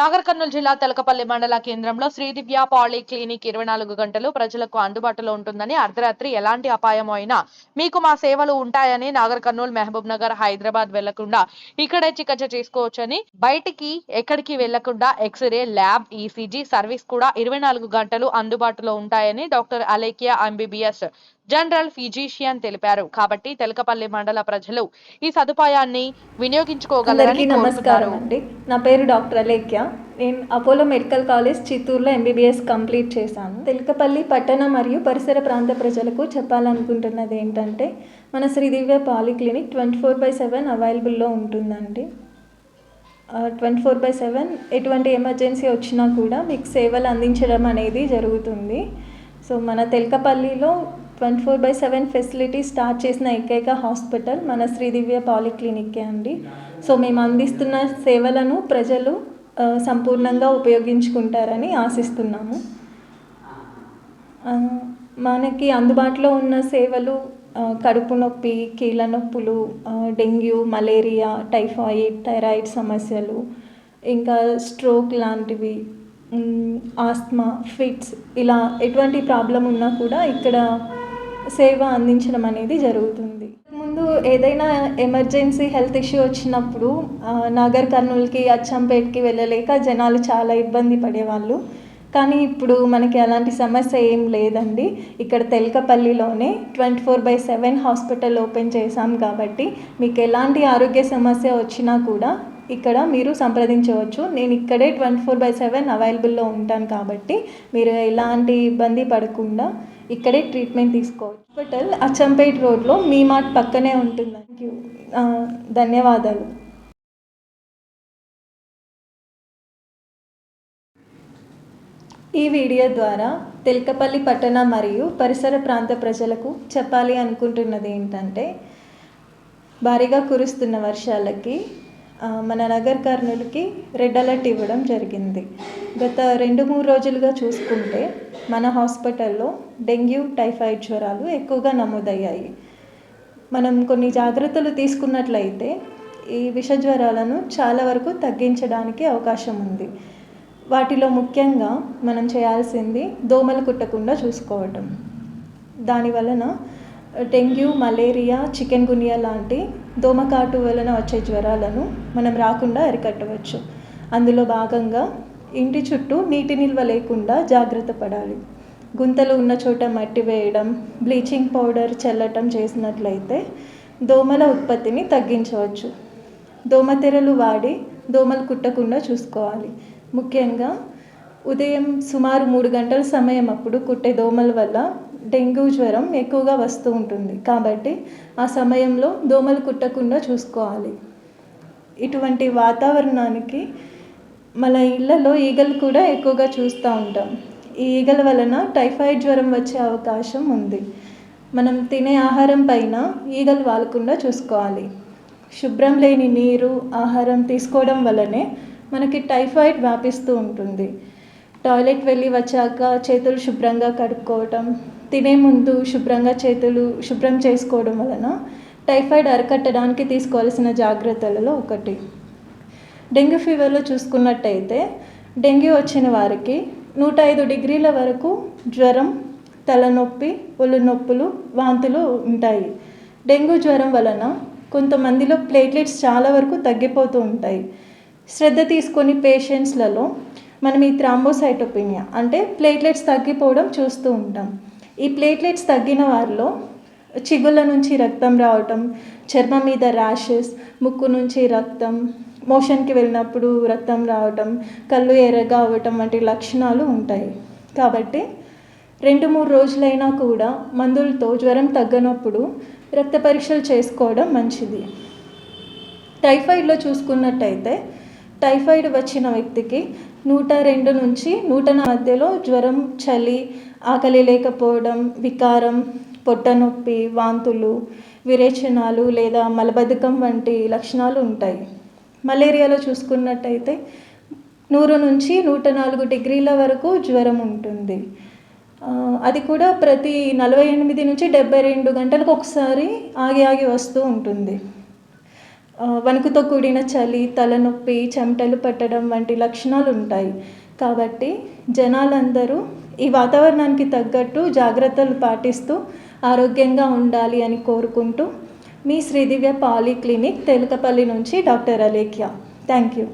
నాగర్ కర్నూలు జిల్లా తెలకపల్లి మండల కేంద్రంలో శ్రీదివ్య పాలీ క్లినిక్ ఇరవై నాలుగు గంటలు ప్రజలకు అందుబాటులో ఉంటుందని అర్ధరాత్రి ఎలాంటి అపాయం అయినా మీకు మా సేవలు ఉంటాయని నాగర్ కర్నూలు మహబూబ్ నగర్ హైదరాబాద్ వెళ్ళకుండా ఇక్కడే చికిత్స చేసుకోవచ్చని బయటికి ఎక్కడికి వెళ్ళకుండా ఎక్స్రే ల్యాబ్ ఈసీజీ సర్వీస్ కూడా ఇరవై నాలుగు గంటలు అందుబాటులో ఉంటాయని doctor Alekia MBBS general physician తెలిపారు. కాబట్టి తెలకపల్లి మండల ప్రజలు ఈ సదుపాయాన్ని వినియోగించుకోగలరని నమస్కారం అండి. నా పేరు డాక్టర్ అలేఖ్య. నేను అపోలో మెడికల్ కాలేజ్ చిత్తూరులో ఎంబీబీఎస్ కంప్లీట్ చేశాను. తెలకపల్లి పట్టణ మరియు పరిసర ప్రాంత ప్రజలకు చెప్పాలనుకుంటున్నది ఏంటంటే మన Sridivya polyclinic twenty four by seven అవైలబుల్లో ఉంటుందండి. ట్వంటీ ఫోర్ బై సెవెన్ ఎటువంటి ఎమర్జెన్సీ వచ్చినా కూడా మీకు సేవలు అందించడం అనేది జరుగుతుంది. సో మన తెలకపల్లిలో twenty four by seven facility start చేసిన ఏకైక హాస్పిటల్ మన శ్రీదివ్య పాలిక్లినిక్కే అండి. సో మేము అందిస్తున్న సేవలను ప్రజలు సంపూర్ణంగా ఉపయోగించుకుంటారని ఆశిస్తున్నాము. మనకి అందుబాటులో ఉన్న సేవలు కడుపు నొప్పి కీళ్ళ నొప్పులు డెంగ్యూ మలేరియా టైఫాయిడ్ థైరాయిడ్ సమస్యలు ఇంకా స్ట్రోక్ లాంటివి ఆస్మా ఫిట్స్ ఇలా ఎటువంటి ప్రాబ్లం ఉన్నా కూడా ఇక్కడ సేవ అందించడం అనేది జరుగుతుంది. ముందు ఏదైనా ఎమర్జెన్సీ హెల్త్ ఇష్యూ వచ్చినప్పుడు నాగర్ కర్నూలుకి అచ్చంపేట్కి వెళ్ళలేక జనాలు చాలా ఇబ్బంది పడేవాళ్ళు. కానీ ఇప్పుడు మనకి అలాంటి సమస్య ఏం లేదండి. ఇక్కడ తెలకపల్లిలోనే twenty four by seven hospital open చేశాం కాబట్టి మీకు ఎలాంటి ఆరోగ్య సమస్య వచ్చినా కూడా ఇక్కడ మీరు సంప్రదించవచ్చు. నేను ఇక్కడే ట్వంటీ ఫోర్ బై సెవెన్ అవైలబుల్లో ఉంటాను కాబట్టి మీరు ఎలాంటి ఇబ్బంది పడకుండా ఇక్కడే ట్రీట్మెంట్ తీసుకోవచ్చు. హాస్పిటల్ అచ్చంపేట్ రోడ్లో మీ మార్ట్ పక్కనే ఉంటుంది. థ్యాంక్ యూ ధన్యవాదాలు. ఈ వీడియో ద్వారా తెలకపల్లి పట్టణ మరియు పరిసర ప్రాంత ప్రజలకు చెప్పాలి అనుకుంటున్నది ఏంటంటే భారీగా కురుస్తున్న వర్షాలకి మన నగర్ కర్నూలుకి రెడ్ అలర్ట్ ఇవ్వడం జరిగింది. గత రెండు మూడు రోజులుగా చూసుకుంటే మన హాస్పిటల్లో డెంగ్యూ టైఫాయిడ్ జ్వరాలు ఎక్కువగా నమోదయ్యాయి. మనం కొన్ని జాగ్రత్తలు తీసుకున్నట్లయితే ఈ విష జ్వరాలను చాలా వరకు తగ్గించడానికి అవకాశం ఉంది. వాటిలో ముఖ్యంగా మనం చేయాల్సింది దోమలు కుట్టకుండా చూసుకోవటం. దాని వలన డెంగ్యూ మలేరియా చికెన్ గునియా లాంటి దోమకాటు వలన వచ్చే జ్వరాలను మనం రాకుండా అరికట్టవచ్చు. అందులో భాగంగా ఇంటి చుట్టూ నీటి నిల్వ లేకుండా జాగ్రత్త పడాలి. గుంతలు ఉన్న చోట మట్టి వేయడం బ్లీచింగ్ పౌడర్ చల్లటం చేసినట్లయితే దోమల ఉత్పత్తిని తగ్గించవచ్చు. దోమతెరలు వాడి దోమలు కుట్టకుండా చూసుకోవాలి. ముఖ్యంగా ఉదయం సుమారు మూడు గంటల సమయం అప్పుడు కుట్టే దోమల వల్ల డెంగ్యూ జ్వరం ఎక్కువగా వస్తూ ఉంటుంది. కాబట్టి ఆ సమయంలో దోమలు కుట్టకుండా చూసుకోవాలి. ఇటువంటి వాతావరణానికి మన ఇళ్ళలో ఈగలు కూడా ఎక్కువగా చూస్తూ ఉంటాం. ఈ ఈగల వలన టైఫాయిడ్ జ్వరం వచ్చే అవకాశం ఉంది. మనం తినే ఆహారం పైన ఈగలు వాలకుండా చూసుకోవాలి. శుభ్రం లేని నీరు ఆహారం తీసుకోవడం వల్లనే మనకి టైఫాయిడ్ వ్యాపిస్తూ ఉంటుంది. టాయిలెట్ వెళ్ళి వచ్చాక చేతులు శుభ్రంగా కడుక్కోవటం తినే ముందు శుభ్రంగా చేతులు శుభ్రం చేసుకోవడం వలన టైఫాయిడ్ అరికట్టడానికి తీసుకోవాల్సిన జాగ్రత్తలలో ఒకటి. డెంగ్యూ ఫీవర్లో చూసుకున్నట్టయితే డెంగ్యూ వచ్చిన వారికి నూట ఐదు డిగ్రీల వరకు జ్వరం తలనొప్పి ఒళ్ళు నొప్పులు వాంతులు ఉంటాయి. డెంగ్యూ జ్వరం వలన కొంతమందిలో ప్లేట్లెట్స్ చాలా వరకు తగ్గిపోతూ ఉంటాయి. శ్రద్ధ తీసుకొని పేషెంట్స్లలో మనం ఈ థ్రాంబోసైటోపినియా అంటే ప్లేట్లెట్స్ తగ్గిపోవడం చూస్తూ ఉంటాం. ఈ ప్లేట్లెట్స్ తగ్గిన వారిలో చిగుళ్ళ నుంచి రక్తం రావటం చర్మం మీద ర్యాషెస్ ముక్కు నుంచి రక్తం మోషన్కి వెళ్ళినప్పుడు రక్తం రావటం కళ్ళు ఎర్రగా అవ్వటం వంటి లక్షణాలు ఉంటాయి. కాబట్టి రెండు మూడు రోజులైనా కూడా మందులతో జ్వరం తగ్గనప్పుడు రక్త పరీక్షలు చేసుకోవడం మంచిది. టైఫాయిడ్లో చూసుకున్నట్టయితే టైఫాయిడ్ వచ్చిన వ్యక్తికి నూట రెండు నుంచి నూట మధ్యలో జ్వరం చలి ఆకలి లేకపోవడం వికారం పొట్ట నొప్పి వాంతులు విరేచనాలు లేదా మలబద్ధకం వంటి లక్షణాలు ఉంటాయి. మలేరియాలో చూసుకున్నట్టయితే నూరు నుంచి నూట నాలుగు డిగ్రీల వరకు జ్వరం ఉంటుంది. అది కూడా ప్రతి నలభై ఎనిమిది నుంచి డెబ్బై రెండు గంటలకు ఒకసారి ఆగి ఆగి వస్తూ ఉంటుంది. వణుకుతో కూడిన చలి తలనొప్పి చెమటలు పట్టడం వంటి లక్షణాలు ఉంటాయి. కాబట్టి జనాలందరూ ఈ వాతావరణానికి తగ్గట్టు జాగ్రత్తలు పాటిస్తూ ఆరోగ్యంగా ఉండాలి అని కోరుకుంటూ మీ శ్రీదివ్య పాలీ క్లినిక్ తెలుకపల్లి నుంచి డాక్టర్ అలేఖ్య. Thank you.